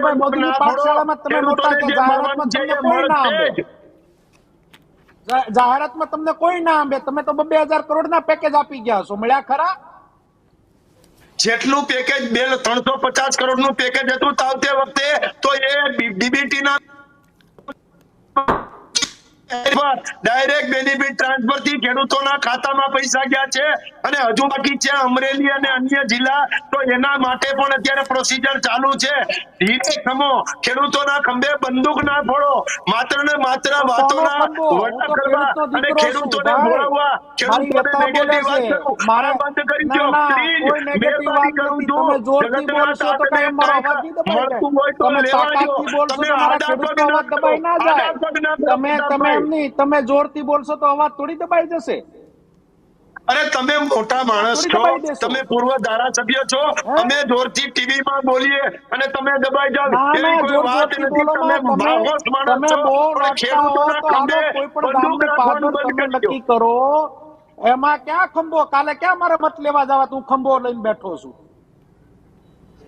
શૈલેષભાઈ મોદીની પાઠશાળામાં તમે નહોતા કે જાહેરાતમાં તમને કોઈ ના આંબે. મળશે જ. જા- જાહેરાતમાં તમને કોઈ ના આંબે. તમે તો બે હજાર કરોડના પેકેજ આપી ગયા છો. મળ્યા ખરા? જેટલું પેકેજ બે ત્રણસો પચાસ કરોડનું પેકેજ હતું તો વખતે તો એ ડીબીટી ના ડાયરેક્ટ બેનિફિટ ટ્રાન્સફરથી ખેડૂતોના ખાતામાં પૈસા ગયા છે. અને હજુ બાકી છે અમરેલી અને અન્ય જિલ્લા. તો એના માટે પણ અત્યારે પ્રોસીજર ચાલુ છે. ધીરે ખમો ખેડૂતોના ખંભે બંદૂક ના ફોડો. માત્ર ને માત્ર વાતોના? વટા કરવા અને ખેડૂતોને. બોલાવવા. ખેડૂતોને નેગેટિવ વાત કરું. મારા બંધ કરી દો પ્લીઝ મહેરબાની કરું છું. જગતના બોલશો તો તાતને કાંઈ મારો કાંઈ અવાજ નહીં દબાય ને. મળતું હોય તો લેવા તો તમે આડા પગ ના દબાઈ ના જાય. તમે તમે. એમ નહીં તમે જોરથી બોલશો તો અવાજ થોડી દબાઈ જશે. અરે તમે મોટા માણસ છો. તમે પૂર્વ ધારાસભ્ય છો. અમે જોરથી ટીવી માં બોલીએ અને તમે દબાઈ જાવ એવી કોઈ વાત નથી. તમે. માણસ છો. પણ ખેડૂતોના ખંભે આનો કોઈ પણ બંદૂક રાખવાનું બંધ કરી નક્કી કરો. એમાં ક્યાં ખંભો? કાલે ક્યાં મારે મત લેવા જવા તું ખંભો લઈને બેઠો છું?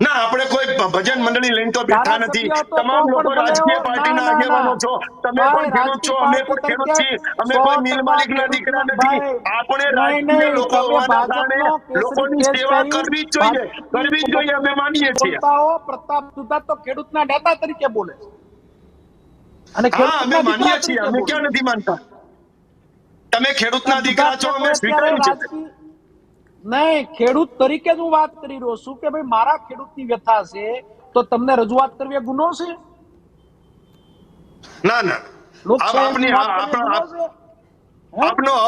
ના આપણે કોઈ ભજન મંડળી લઈને તો બેઠા નથી. તમામ લોકો રાજકીય પાર્ટીના આગેવાનો છો. તમે પણ ખેડૂત છો અમે પણ ખેડૂત છીએ. અમે કોઈ મિલ માલિકના દીકરા નથી. આપણે રાજકીય લોકો હોવાના કારણે લોકોની સેવા કરવી જ જોઈએ. કરવી જ જોઈએ અમે માનીએ છીએ. પ્રતાપ સુધા તો ખેડૂતના નેતા તરીકે બોલે અને હા અમે માનીએ છીએ અમે ક્યાં નથી માનતા? તમે ખેડૂતના. દીકરા છો અમે સ્વીકાર્યું છે. નહીં ખેડૂત તરીકે જ હું વાત કરી રહ્યો છું કે ભાઈ મારા ખેડૂતની વ્યથા છે તો તમને રજૂઆત કરવી એ ગુનો છે? ના ના. આપની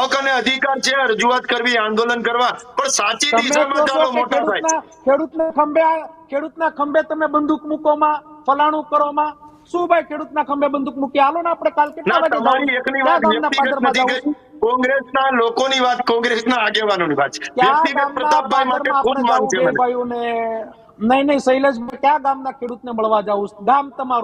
હક અને અધિકાર છે રજૂઆત કરવી આંદોલન કરવા. પણ સાચી દિશામાં ચાલો મોટા ભાઈ ખેડૂતના ખંભે ખેડૂતના ખંભે તમે બંદૂક મૂકોમાં ફલાણું કરોમાં શું ભાઈ ખેડૂતના ખંભે બંદૂક મૂકી. આલો ને આપણે કાલ કેટલા વાગે કોંગ્રેસના લોકોની વાત કોંગ્રેસના આગેવાનોની વાત. છે વ્યક્તિગત પ્રતાપભાઈ માટે ખૂબ માન છે મને. નહીં નહીં શૈલેષભાઈ ક્યાં ગામના ખેડૂતને મળવા જાવું ગામ તમારું